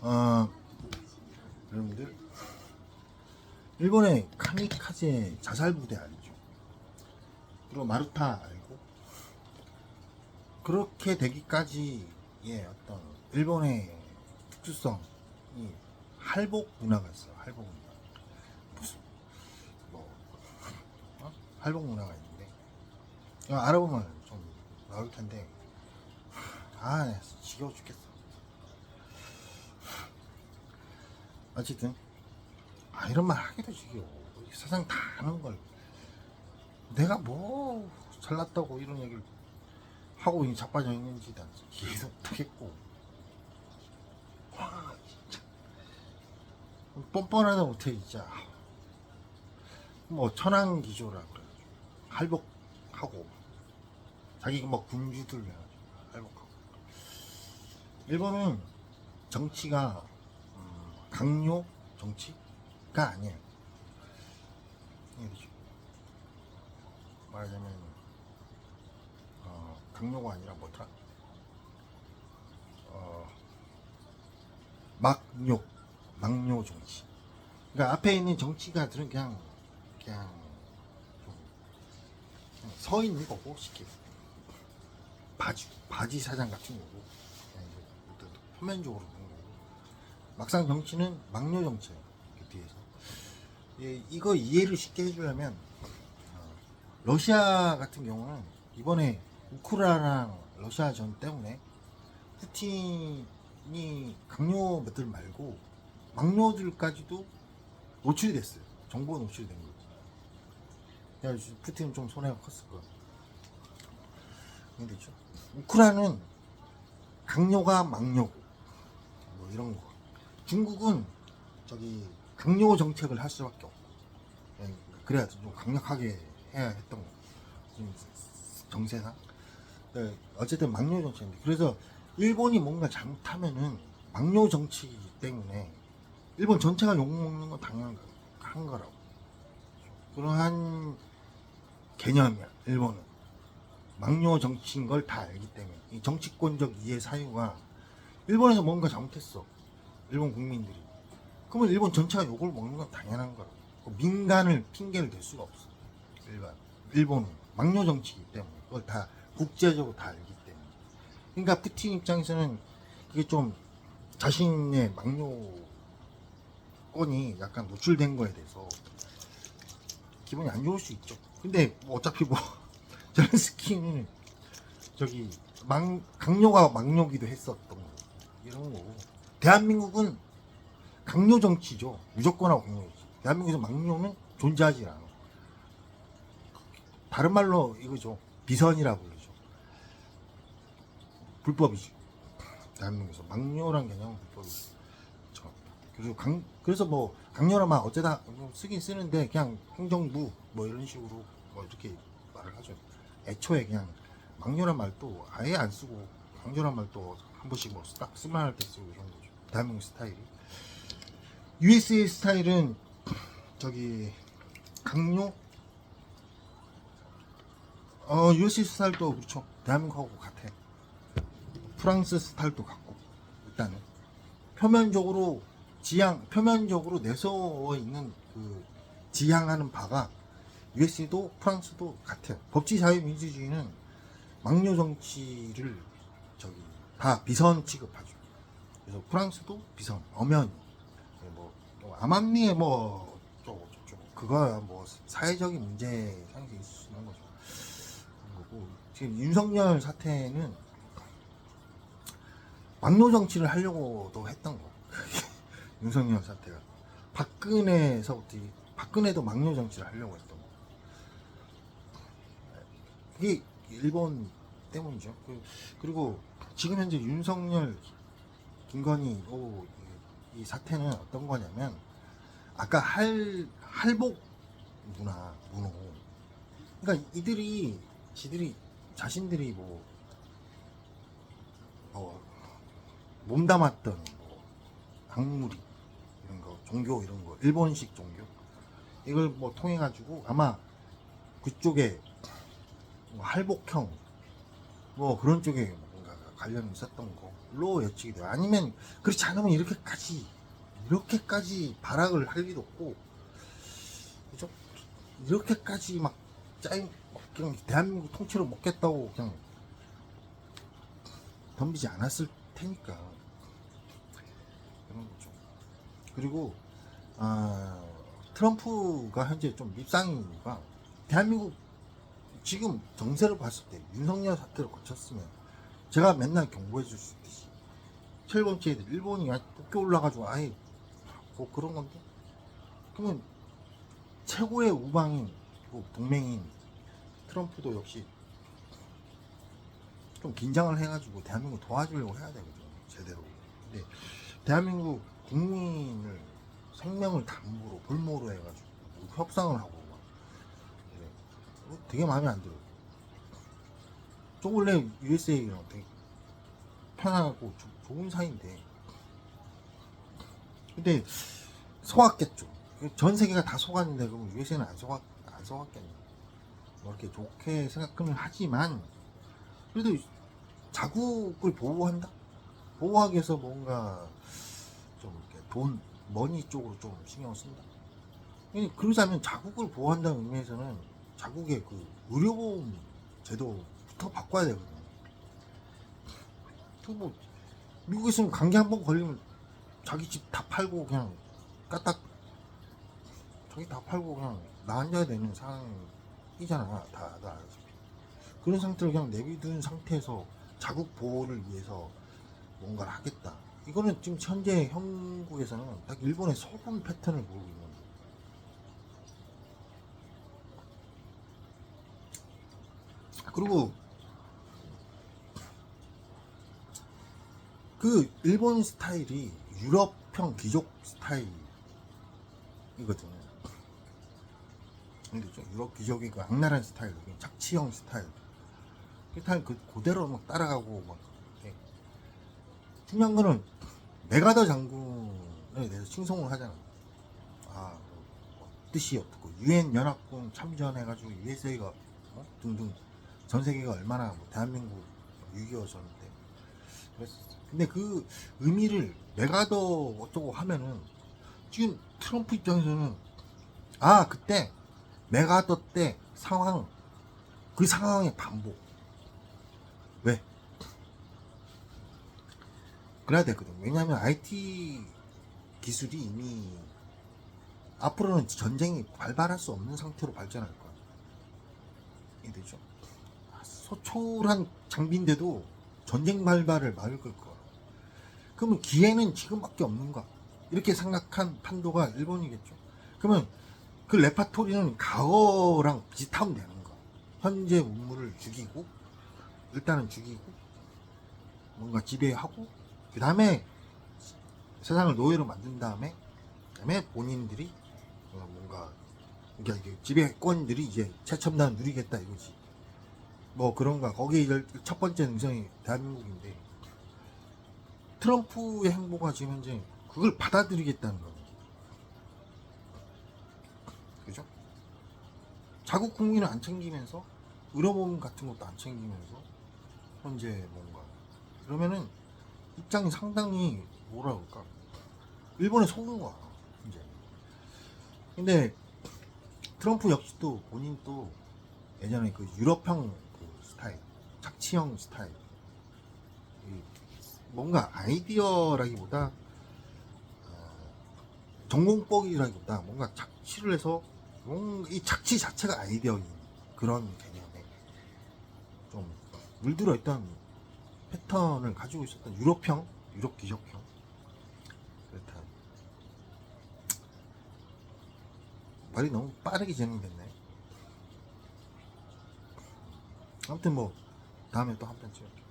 어, 여러분들 일본의 카미카제 자살 부대 알죠? 그리고 마루타 알고 그렇게 되기까지의 어떤 일본의 특수성이 할복 문화가 있어요. 할복 문화. 무슨 뭐 어? 할복 문화가 있는데 이거 알아보면 좀 나올 텐데 아, 네, 지겨워 죽겠어. 어쨌든 아 이런 말 하기도 지겨워. 이 세상 다 아는 걸. 내가 뭐 잘났다고 이런 얘기를 하고 이 자빠져 있는지 난 계속 하겠고. 와 진짜. 뻔뻔하다 못해 진짜. 뭐 천황기조라 그래가지고 할복하고 자기 뭐 군주들 해가지고 할복하고. 일본은 정치가 음, 강요 정치가 아니에요. 말하자면 어, 강요가 아니라 뭐더라? 어, 막요, 막요 정치. 그러니까 앞에 있는 정치가들은 그냥 그냥 서 있는 거고 쉽게 바지 바지 사장 같은 거고 그냥 이제 어떤 표면적으로 막상 정치는 막요 정치예요 그 뒤에서 예, 이거 이해를 쉽게 해주려면 어, 러시아 같은 경우는 이번에 우크라이나랑 러시아 전 때문에 푸틴이 강요들 말고 막요들까지도 노출이 됐어요. 정보가 노출이 된 거죠. 푸틴은 좀 손해가 컸을 거예요. 우크라이나는 강요가 막요고 뭐 이런 거. 중국은 저기 강요 정책을 할 수밖에 없고 예, 그래야 좀 강력하게 해야 했던 거. 정세상. 네, 어쨌든 막요 정치인데 그래서 일본이 뭔가 잘못하면은 막요 정치 때문에 일본 전체가 욕먹는 건 당연한 거라고. 그러한 개념이야 일본은. 막요 정치인 걸 다 알기 때문에 이 정치권적 이해 사유가 일본에서 뭔가 잘못했어 일본 국민들이. 그러면 일본 전체가 욕을 먹는 건 당연한 거라고. 그 민간을 핑계를 댈 수가 없어. 일반. 일본은 막요 정치이기 때문에 그걸 다 국제적으로 다 알기 때문에. 그러니까 푸틴 입장에서는 이게 좀 자신의 막요권이 약간 노출된 거에 대해서 기분이 안 좋을 수 있죠. 근데 뭐 어차피 뭐 젤렌스키는 저기 막, 강요가 막요기도 했었던 거. 이런 거고 대한민국은 강요 정치죠. 무조건 하고 강요 정치. 대한민국에서 막요는 존재하지 않아. 다른 말로 이거죠. 비선이라 부르죠. 불법이지. 대한민국에서 막요란 개념은 불법이죠. 그래서 강 그래서 뭐 강요란 말 어쩌다 뭐 쓰긴 쓰는데 그냥 행정부 뭐 이런 식으로 뭐 이렇게 말을 하죠. 애초에 그냥 막요란 말도 아예 안 쓰고 강요란 말도 한 번씩 뭐 딱 쓸만할 때 쓰고 이런 거죠. 대한민국 스타일이. USA 스타일은 저기 강요 어 USA 스타일도 그렇죠. 대한민국하고 같아. 프랑스 스타일도 같고 일단은 표면적으로 지향 표면적으로 내세워 있는 그 지향하는 바가 US도 프랑스도 같아요. 법치 자유민주주의는 막요 정치를 저기 다 비선 취급하죠. 그래서 프랑스도 비선, 엄연히 뭐 암암리에 뭐 어쩌고 그거야 뭐 사회적인 문제 상황이 있을 수 있는 거죠. 거고 지금 윤석열 사태는 막요 정치를 하려고도 했던 거. 윤석열 사태가 박근혜서부터 이- 박근혜도 막요 정치를 하려고 했던 거. 그게 일본 때문이죠. 그- 그리고 지금 현재 윤석열, 김건희 오, 이, 이 사태는 어떤 거냐면 아까 할 할복 문화 문호. 그러니까 이들이 지들이 자신들이 뭐, 뭐 몸담았던 뭐 악무리 이런 거 종교 이런 거 일본식 종교 이걸 뭐 통해 가지고 아마 그쪽에 뭐 할복형 뭐 그런 쪽에 뭔가가 관련이 있었던 걸로 예측이 돼요. 아니면 그렇지 않으면 이렇게까지 이렇게까지 발악을 할 일도 없고 그죠? 이렇게까지 막 짜임 막 그냥 대한민국 통째로 먹겠다고 그냥 덤비지 않았을 테니까 그런 거죠. 그리고 아, 트럼프가 현재 좀 밉상인 이유가 대한민국 지금 정세를 봤을 때 윤석열 사태를 거쳤으면 제가 맨날 경고해 줄 수 있듯이. 철번째 애들 일본이 도쿄 올라가지고 아예 뭐 그런 건데. 그러면 최고의 우방인 그리고 동맹인 트럼프도 역시 좀 긴장을 해가지고 대한민국 도와주려고 해야 되거든요 제대로. 근데 대한민국 국민을 생명을 담보로 볼모로 해가지고 협상을 하고 막. 이래. 그거 되게 마음에 안 들어요 저 원래 USA랑 되게 편하고 조- 좋은 사이인데. 근데 속았겠죠. 전 세계가 다 속았는데 그럼 USA는 안 속았 안 속았겠네. 뭐 이렇게 좋게 생각은 하지만 그래도 자국을 보호한다? 보호하기 위해서 뭔가 좀 이렇게 돈 머니 쪽으로 좀 신경 쓴다? 그러자면 자국을 보호한다는 의미에서는 자국의 그 의료보험 제도 부터 바꿔야 되거든요 그뭐 미국에서는 감기 한 번 걸리면 자기 집 다 팔고 그냥 까딱 자기 다 팔고 그냥 나 앉아야 되는 상황이잖아 다, 다 알다시피. 그런 상태로 그냥 내비둔 상태에서 자국 보호를 위해서 뭔가를 하겠다. 이거는 지금 현재 형국에서는 딱 일본의 소금 패턴을 보고 있는 그리고 그 일본 스타일이 유럽형 귀족 스타일이거든요. 근데 좀 유럽 귀족이 그 악랄한 스타일, 그 착취형 스타일. 그 스타일 그 그대로 막 따라가고 막. 중요한 거는 메가더 장군에 대해서 칭송을 하잖아. 아, 뭐 뜻이 어떻고 유엔 연합군 참전해가지고 USA가 어? 등등 전 세계가 얼마나 뭐 대한민국 6.25 전때 그랬었어. 근데 그 의미를 메가더 어쩌고 하면은 지금 트럼프 입장에서는 아 그때 메가더 때 상황 그 상황의 반복. 왜? 그래야 되거든 왜냐하면 IT 기술이 이미 앞으로는 전쟁이 발발할 수 없는 상태로 발전할 거야. 이해되죠. 소초란 장비인데도 전쟁 발발을 막을 걸 거야. 그러면 기회는 지금밖에 없는가? 이렇게 생각한 판도가 일본이겠죠. 그러면 그 레파토리는 과거랑 비슷하면 되는 거야. 현재 문물을 죽이고, 일단은 죽이고, 뭔가 지배하고, 그 다음에 세상을 노예로 만든 다음에, 그 다음에 본인들이 어, 뭔가, 그러니까 지배권들이 이제 최첨단을 누리겠다 이거지. 뭐 그런가 거기 첫 번째 능선이 대한민국인데 트럼프의 행보가 지금 현재 그걸 받아들이겠다는 거예요. 그죠? 자국 국민을 안 챙기면서 의료보험 같은 것도 안 챙기면서 현재 뭔가 그러면은 입장이 상당히 뭐라 그럴까 일본에 속은 거야 이제 근데 트럼프 역시도 본인 또 예전에 그 유럽형 그 스타일, 착취형 스타일. 이 뭔가 아이디어라기보다 어, 전공법이라기보다 뭔가 착취를 해서 이 착취 자체가 아이디어인 그런 개념에 좀 물들어 있던 패턴을 가지고 있었던 유럽형, 유럽 기적형 그렇다. 말이 너무 빠르게 진행됐네. 아무튼 뭐 다음에 또 한 편 찍을게.